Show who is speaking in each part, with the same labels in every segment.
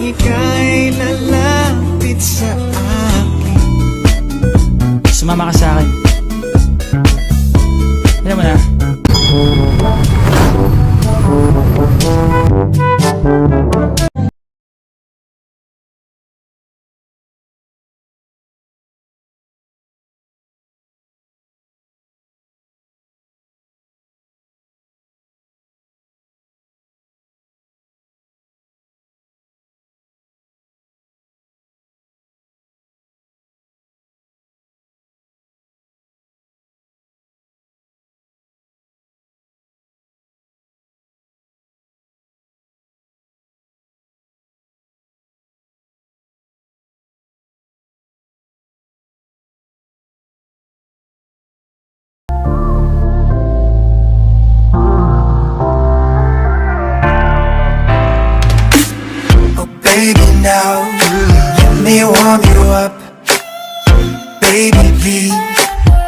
Speaker 1: ika'y lalapit sa akin. Sumama ka sa akin. Up. Baby, please,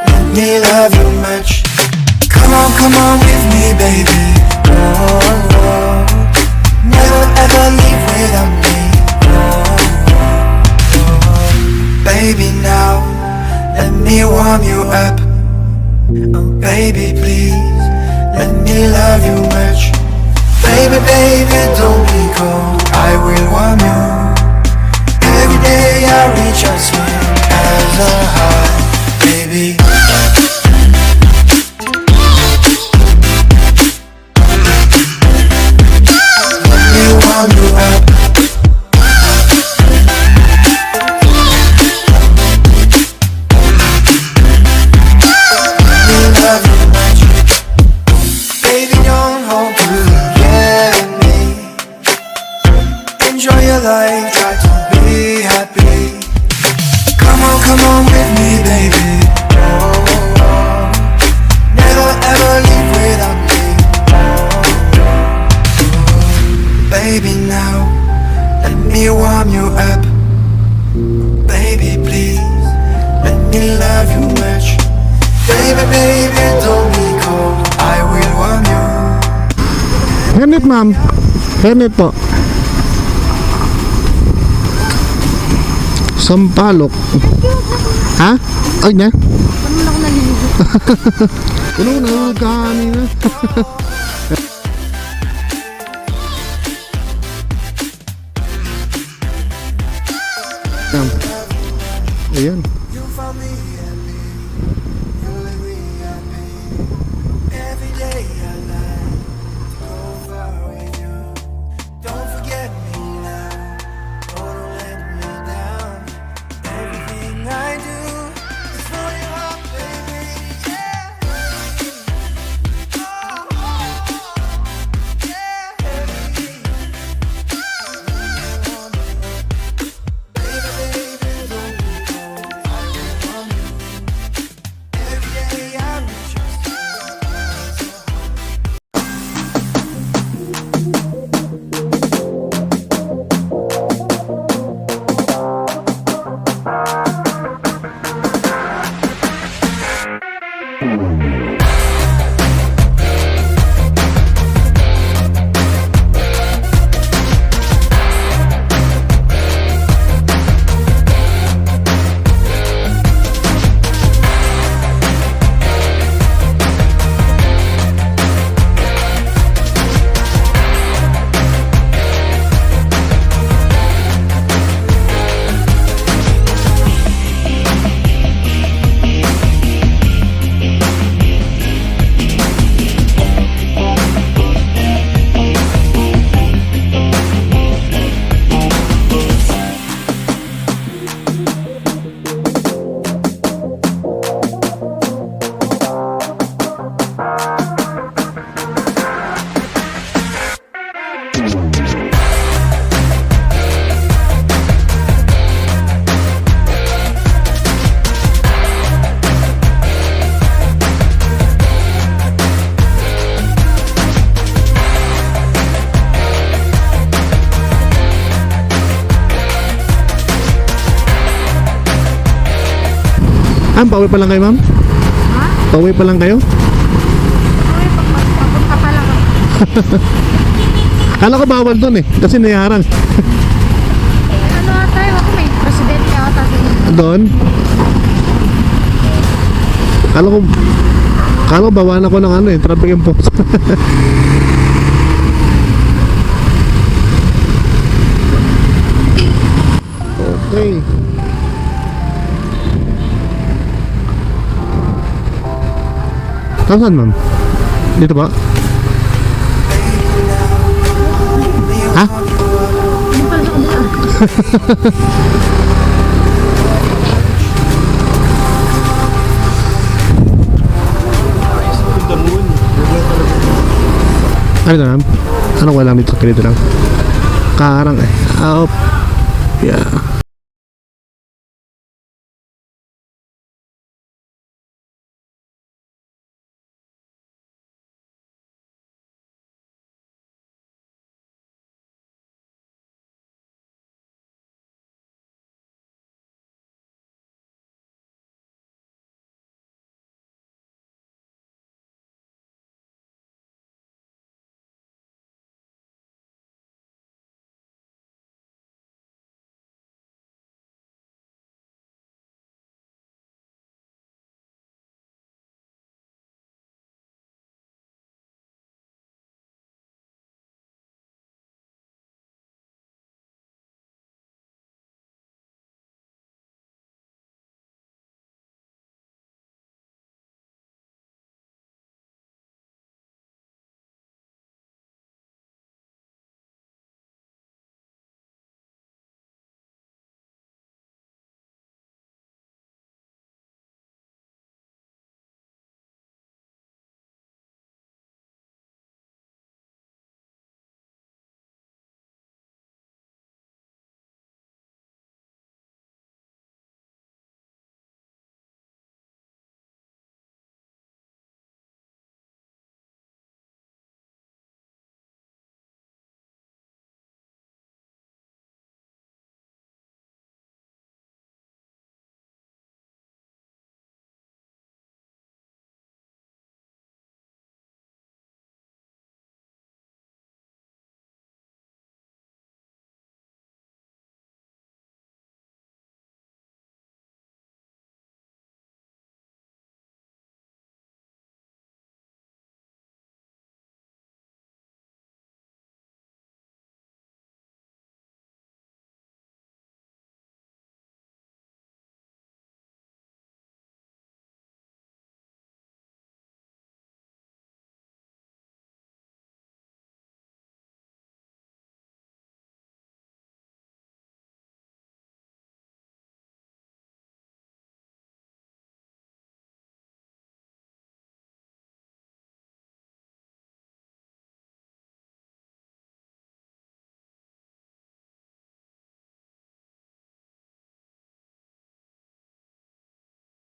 Speaker 1: let me love you much. Come on, come on with me, baby. Oh, oh. Never ever leave without me. Oh. Baby, now, let me warm you up. Oh, baby, please, let me love you much. Baby, baby, don't be cold. I will warm you. Every day I reach out sweet as a heart, baby. Baby, now let me warm you up. Baby, please let me love you much. Baby, baby, don't be cold. I will warm you.
Speaker 2: Hernet ma'am. Hernet po. Sampalok. Ha? Ay na.
Speaker 3: Ano na ako naliligo?
Speaker 2: Ano na kanina. Yan. Ayan.
Speaker 1: You
Speaker 2: Ah, pauwi pa lang kayo ma'am?
Speaker 3: Ha?
Speaker 2: Pauwi pa lang kayo?
Speaker 3: Ay, pag papunta pa lang ako.
Speaker 2: Kala ko bawal doon eh. Kasi nayaran.
Speaker 3: Eh, ano tayo? Ako may presidente ata din.
Speaker 2: doon. Kala ko Kala ko bawalan ako ng ano eh, traffic enforcement. okay. Saan ma'am? Dito ba? Ha? Ano na ma'am? Ano wala dito? Dito lang. Karang eh. Up. Yeah.